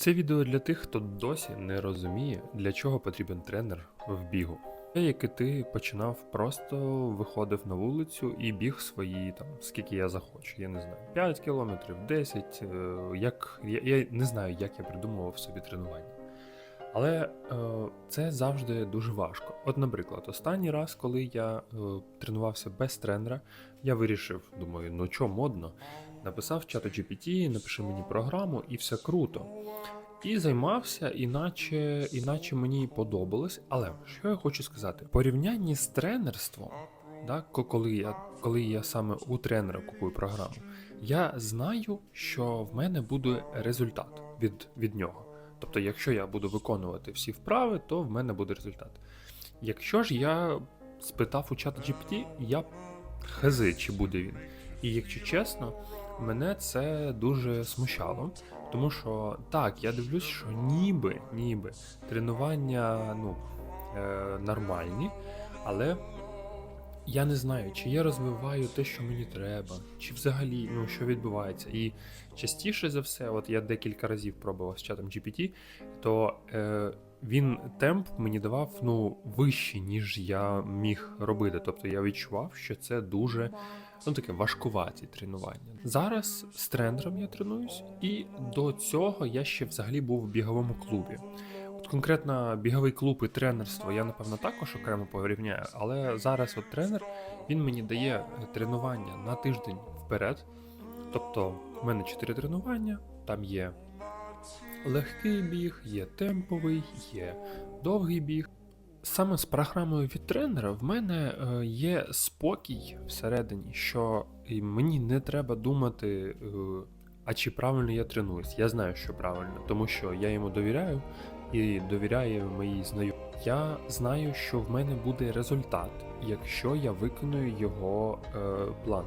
Це відео для тих, хто досі не розуміє, для чого потрібен тренер в бігу. Я, як і ти, починав просто виходив на вулицю і біг свої там, скільки я захочу, я не знаю, 5 кілометрів, 10, е, як я, я не знаю, як я придумував собі тренування. Але е, це завжди дуже важко. От, наприклад, останній раз, коли я е, тренувався без тренера, я вирішив, думаю, ну чо модно, написав чату GPT, напиши мені програму, і все круто. І займався, іначе, іначе мені подобалось. Але що я хочу сказати? В порівнянні з тренерством, да, коли я, коли я саме у тренера купую програму, я знаю, що в мене буде результат від, від нього. Тобто, якщо я буду виконувати всі вправи, то в мене буде результат. Якщо ж я спитав у чат GPT, я хези, чи буде він. І якщо чесно, мене це дуже смущало. Тому що так, я дивлюсь, що ніби, ніби тренування ну, е, нормальні, але я не знаю, чи я розвиваю те, що мені треба, чи взагалі ну, що відбувається. І частіше за все, от я декілька разів пробував з чатом GPT, то е, він темп мені давав ну, вищий, ніж я міг робити. Тобто я відчував, що це дуже ну таке важкуваті тренування. Зараз з тренером я тренуюсь, і до цього я ще взагалі був в біговому клубі. От конкретно біговий клуб і тренерство я напевно також окремо порівняю, але зараз от тренер він мені дає тренування на тиждень вперед. Тобто в мене 4 тренування, там є легкий біг, є темповий, є довгий біг. Саме з програмою від тренера в мене е, є спокій всередині, що мені не треба думати, е, а чи правильно я тренуюсь. Я знаю, що правильно, тому що я йому довіряю і довіряю моїй знайомі. Я знаю, що в мене буде результат, якщо я виконую його е, план.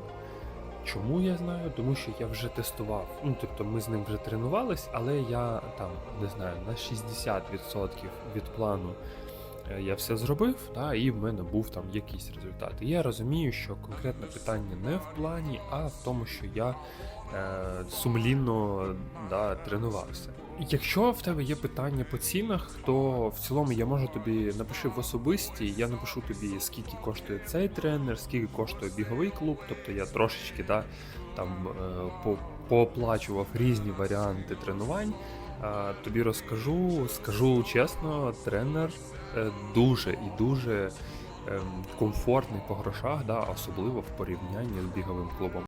Чому я знаю? Тому що я вже тестував. Ну, тобто ми з ним вже тренувались, але я там не знаю на 60% від плану е, я все зробив, та, і в мене був там якийсь результат. І я розумію, що конкретне питання не в плані, а в тому, що я е, сумлінно да, тренувався. Якщо в тебе є питання по цінах, то в цілому я можу тобі напиши в особисті, я напишу тобі, скільки коштує цей тренер, скільки коштує біговий клуб, тобто я трошечки да, там е, по, пооплачував різні варіанти тренувань. Тобі розкажу, скажу чесно, тренер е, дуже і дуже ем, комфортний по грошах, да, особливо в порівнянні з біговим клубом.